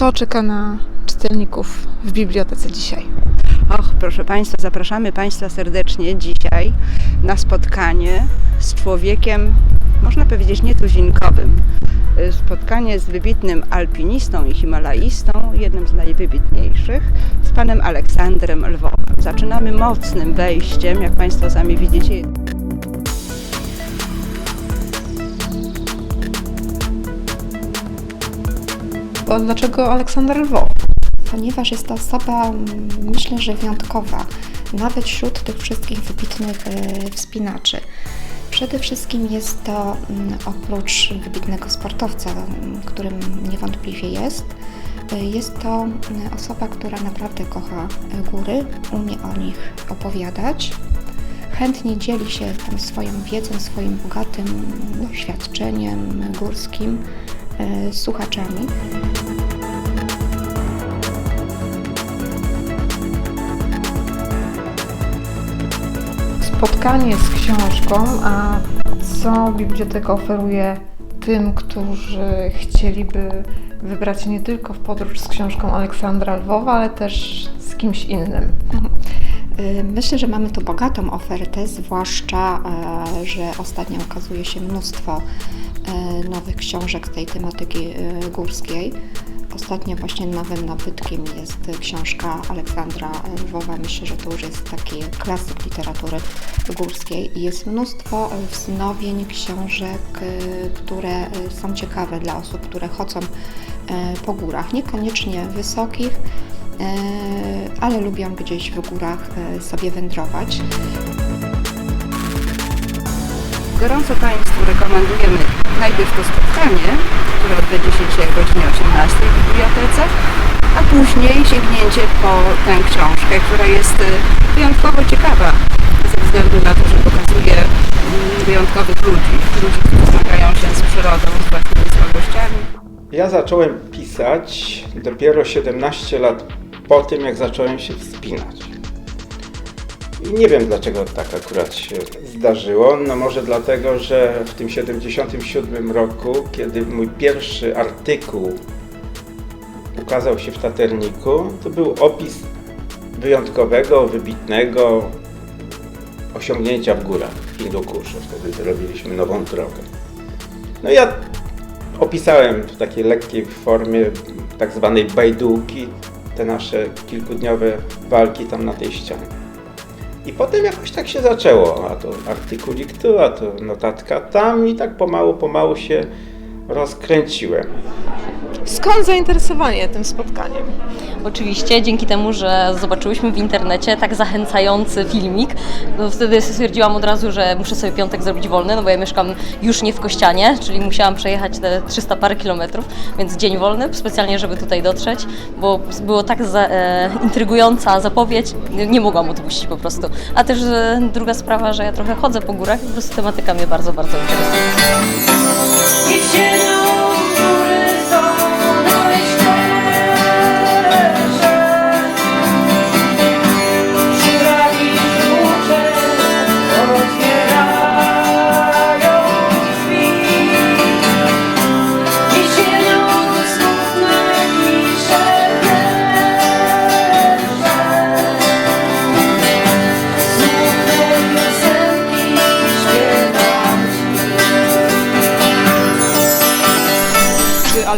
Co czeka na czytelników w bibliotece dzisiaj? Och, proszę Państwa, zapraszamy Państwa serdecznie dzisiaj na spotkanie z człowiekiem, można powiedzieć, nietuzinkowym. Y, Spotkanie z wybitnym alpinistą i himalaistą, jednym z najwybitniejszych, z panem Aleksandrem Lwowem. Zaczynamy mocnym wejściem, jak Państwo sami widzicie. Dlaczego Aleksander Lwow? ponieważ jest to osoba, mm, myślę, że wyjątkowa, nawet wśród tych wszystkich wybitnych e, wspinaczy. Przede wszystkim jest to mm, oprócz wybitnego sportowca, mm, którym niewątpliwie jest, e, jest to osoba, która naprawdę kocha e, góry, umie o nich opowiadać. Chętnie dzieli się tam swoją wiedzą, swoim bogatym doświadczeniem górskim słuchaczami. Spotkanie z książką, a co biblioteka oferuje tym, którzy chcieliby wybrać się nie tylko w podróż z książką Aleksandra Lwowa, ale też z kimś innym. Y, Myślę, że mamy tu bogatą ofertę, zwłaszcza, e, że ostatnio ukazuje się mnóstwo e, nowych książek z tej tematyki e, górskiej. Ostatnio właśnie nowym nabytkiem jest książka Aleksandra Lwowa. Myślę, że to już jest taki klasyk literatury górskiej. Jest mnóstwo e, wznowień książek, e, które e, są ciekawe dla osób, które chodzą e, po górach, niekoniecznie wysokich, e, ale lubią gdzieś w górach e, sobie wędrować. Gorąco Państwu rekomendujemy najpierw to spotkanie, które odbędzie się dzisiaj o godzinie 18 w bibliotece, a później sięgnięcie po tę książkę, która jest y, wyjątkowo ciekawa ze względu na to, że pokazuje mm, wyjątkowych ludzi, ludzi, którzy zmagają się z przyrodą, z własnymi słabościami. Ja zacząłem pisać dopiero 17 lat po tym, jak zacząłem się wspinać. Nie wiem dlaczego tak akurat się zdarzyło. No może dlatego, że w tym 77 roku, kiedy mój pierwszy artykuł ukazał się w Taterniku, to był opis wyjątkowego, wybitnego osiągnięcia w górach w Hindukuszu. Wtedy zrobiliśmy nową drogę. No ja opisałem w takiej lekkiej formie tak zwanej bajdułki te nasze kilkudniowe walki tam na tej ścianie. I potem jakoś tak się zaczęło, a to artykulik tu, a to notatka tam i tak pomału, pomału się rozkręciłem. Skąd zainteresowanie tym spotkaniem? Oczywiście dzięki temu, że zobaczyłyśmy w internecie tak zachęcający filmik, no wtedy stwierdziłam od razu, że muszę sobie piątek zrobić wolny, no bo ja mieszkam już nie w Kościanie, czyli musiałam przejechać te 300 parę kilometrów, więc dzień wolny specjalnie, żeby tutaj dotrzeć, bo było tak za, e, intrygująca zapowiedź, nie, mogłam odpuścić po prostu. A też e, druga sprawa, że ja trochę chodzę po górach po prostu tematyka mnie bardzo, bardzo interesuje.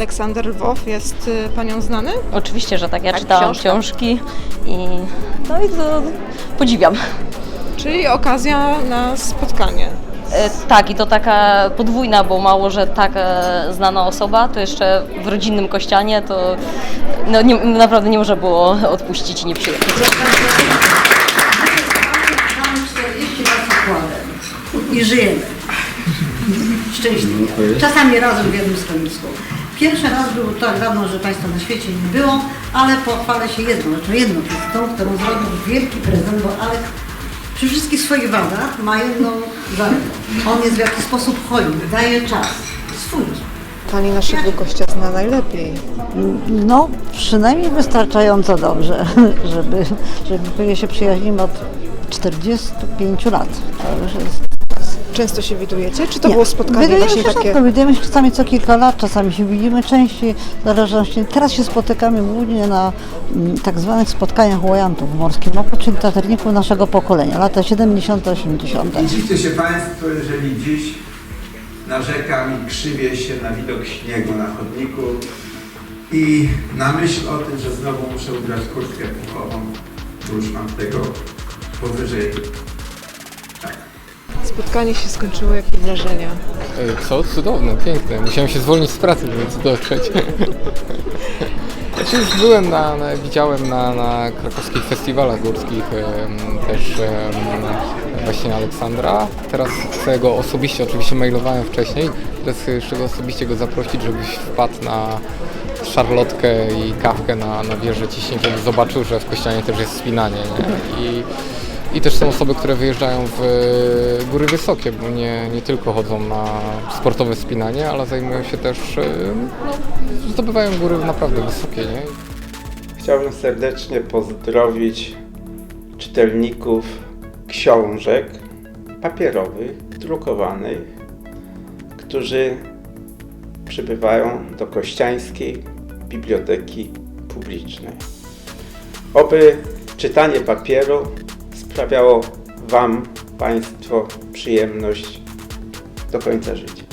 Aleksander Lwow jest y, Panią znany? Oczywiście, że tak, ja Tak, czytałam książka. książki i no i to podziwiam. Czyli okazja na spotkanie. E, Tak, i to taka podwójna, bo mało, że tak e, znana osoba, to jeszcze w rodzinnym kościanie, to no, nie, naprawdę nie można było odpuścić i nie przyjechać. Mamy 40 lat zakładem i żyjemy. Szczęśliwie. Czasami razem w jednym schronisku. Pierwszy raz był tak dawno, że Państwa na świecie nie było, ale pochwalę się jedną rzeczą, jedną tą, którą zrobił wielki prezent, bo Alek przy wszystkich swoich wadach ma jedną zaletę. On jest w jakiś sposób hojny, daje czas, swój. Pani naszego gościa zna najlepiej. No, przynajmniej wystarczająco dobrze, żeby, żeby się przyjaźnimy od 45 lat. To już jest Często się widujecie? Czy to Nie. było spotkanie Widujemy właśnie się takie? rzadko, widujemy się czasami co kilka lat, czasami się widzimy częściej, zależności. Teraz się spotykamy głównie na mm, tak zwanych spotkaniach łajantów w Morskim Oku, czyli taterników naszego pokolenia, lata 70 80 Nie dziwcie się Państwo, jeżeli dziś narzekam i krzywię się na widok śniegu na chodniku i na myśl o tym, że znowu muszę ubrać kurtkę puchową, bo już mam tego powyżej. Spotkanie się skończyło, jakie wrażenia? Co? Cudowne, piękne. Musiałem się zwolnić z pracy, żeby dotrzeć. Znaczy już byłem na, na widziałem na, na krakowskich festiwalach górskich em, też em, właśnie Aleksandra. Teraz chcę go osobiście, oczywiście mailowałem wcześniej, teraz chcę jeszcze go osobiście go zaprosić, żebyś wpadł na szarlotkę i kawkę na, na wieżę ciśnień, żeby zobaczył, że w Kościanie też jest spinanie. Nie? I, I też są osoby, które wyjeżdżają w e, góry wysokie, bo nie, nie tylko chodzą na sportowe spinanie, ale zajmują się też, e, no, zdobywają góry naprawdę wysokie, nie? Chciałbym serdecznie pozdrowić czytelników książek papierowych, drukowanych, którzy przybywają do Kościańskiej Biblioteki Publicznej. Oby czytanie papieru sprawiało Wam, Państwo, przyjemność do końca życia.